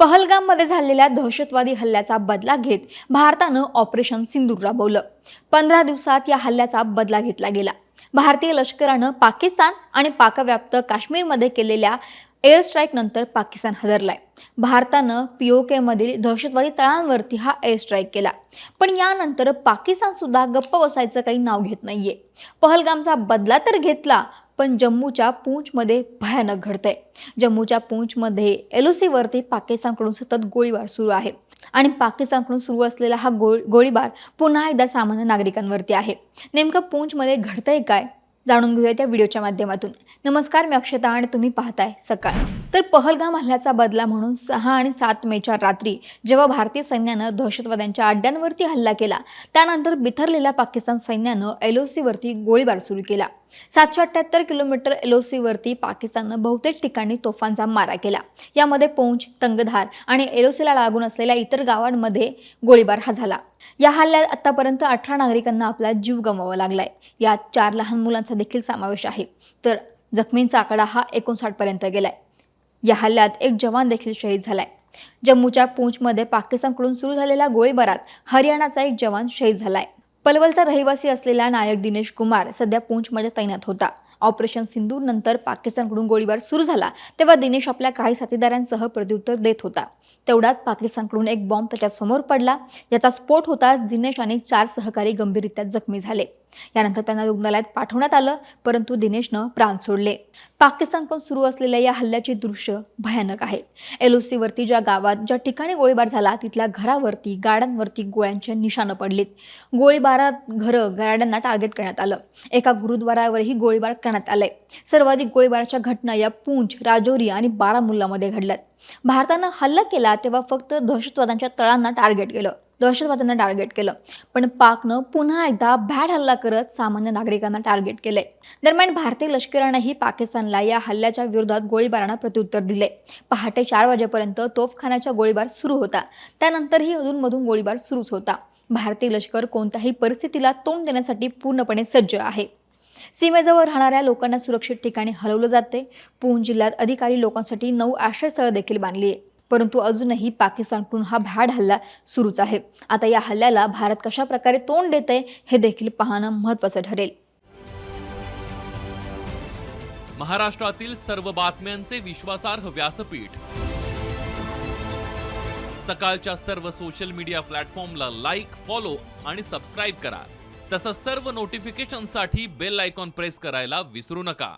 पहलगाममध्ये झालेल्या दहशतवादी हल्ल्याचा बदला घेत भारतानं ऑपरेशन सिंदूर राबवलं. पंधरा दिवसात या हल्ल्याचा बदला घेतला गेला. भारतीय लष्करानं पाकिस्तान आणि पाकव्याप्त काश्मीरमध्ये केलेल्या एअर स्ट्राईक नंतर पाकिस्तान हदरलाय भारतानं पीओके मधील दहशतवादी तळांवरती हा एअर स्ट्राईक केला. पण यानंतर पाकिस्तान सुद्धा गप्प बसायचं काही नाव घेत नाहीये. पहलगामचा बदला तर घेतला पण जम्मूच्या पूंचमध्ये भयानक घडतंय. जम्मूच्या पूंचमध्ये एलओसीवरती पाकिस्तानकडून सतत गोळीबार सुरू आहे. आणि पाकिस्तानकडून सुरू असलेला हा गोळ गोळीबार पुन्हा एकदा सामान्य नागरिकांवरती आहे. नेमकं पूंचमध्ये घडतंय काय? जाणून घेऊया त्या व्हिडिओच्या माध्यमातून. नमस्कार मी अक्षता आणि तुम्ही पाहताय सकाळ. तर पहलगाम हल्ल्याचा बदला म्हणून सहा आणि सात मेच्या रात्री जेव्हा भारतीय सैन्यानं दहशतवाद्यांच्या अड्ड्यांवरती हल्ला केला त्यानंतर बिथरलेल्या पाकिस्तान सैन्यानं एलओसीवरती गोळीबार सुरू केला. सातशे अठ्ठ्याहत्तर किलोमीटर एलओसीवरती पाकिस्ताननं बहुतेक ठिकाणी तोफांचा मारा केला. यामध्ये पोंच तंगधार आणि एलओसीला लागून असलेल्या इतर गावांमध्ये गोळीबार हा झाला. या हल्ल्यात आतापर्यंत अठरा नागरिकांना आपला जीव गमवावा लागलाय. यात चार लहान मुलांचा देखील समावेश आहे. तर जखमींचा आकडा हा एकोणसाठपर्यंत गेलाय. या हल्ल्यात एक जवान देखील शहीद झालाय. जम्मूच्या पूंछमध्ये पाकिस्तानकडून सुरू झालेल्या गोळीबारात हरियाणाचा एक जवान शहीद झालाय. पलवलचा रहिवासी असलेला नायक दिनेश कुमार सध्या पूंछमध्ये तैनात होता. ऑपरेशन सिंदूर नंतर पाकिस्तानकडून गोळीबार सुरू झाला तेव्हा दिनेश आपल्या काही साथीदारांसह प्रत्युत्तर देत होता. तेवढ्यात पाकिस्तानकडून एक बॉम्ब त्याच्यासमोर पडला. याचा स्फोट होताच दिनेश आणि चार सहकारी गंभीररित्या जखमी झाले. यानंतर त्यांना रुग्णालयात पाठवण्यात आलं परंतु दिनेशनं प्राण सोडले. पाकिस्तानकडून सुरू असलेल्या या हल्ल्याची दृश्य भयानक आहेत एलओसीवरती ज्या गावात ज्या ठिकाणी गोळीबार झाला तिथल्या घरावरती गाड्यांवरती गोळ्यांचे निशाणं पडलीत. गोळीबारात घरं गाड्यांना टार्गेट करण्यात आलं. एका गुरुद्वारावरही गोळीबार करण्यात आलाय. सर्वाधिक गोळीबाराच्या घटना या पूंछ राजौरी आणि बारामुल्लामध्ये घडल्यात. भारतानं हल्ला केला तेव्हा फक्त दहशतवाद्यांच्या तळांना टार्गेट केलं. दहशतवाद्यांना टार्गेट केलं. पण पाकनं पुन्हा एकदा भॅड हल्ला करत सामान्य नागरिकांना टार्गेट केले. दरम्यान भारतीय लष्करानंही पाकिस्तानला या हल्ल्याच्या विरोधात गोळीबारांना प्रत्युत्तर दिले. पहाटे चार वाजेपर्यंत तोफखान्याचा गोळीबार सुरू होता. त्यानंतरही अधूनमधून गोळीबार सुरूच होता. भारतीय लष्कर कोणत्याही परिस्थितीला तोंड देण्यासाठी पूर्णपणे सज्ज आहे. सीमेजवळ राहणाऱ्या लोकांना सुरक्षित ठिकाणी हलवलं जाते. पूंच जिल्ह्यात अधिकारी लोकांसाठी नऊ आश्रयस्थळं देखील बांधली आहे परंतु अजूनही पाकिस्तानकडून हा भ्याड हल्ला सुरूच आहे. आता या हल्ल्याला भारत कशा प्रकारे तोंड देत आहे हे देखील पाहणं महत्त्वाचं ठरेल. महाराष्ट्रातील सर्व बातम्यांचे विश्वासार्ह व्यासपीठ. सकाळच्या सर्व सोशल मीडिया प्लॅटफॉर्मला लाईक फॉलो आणि सबस्क्राईब करा. तसंच सर्व नोटिफिकेशनसाठी बेल आयकॉन प्रेस करायला विसरू नका.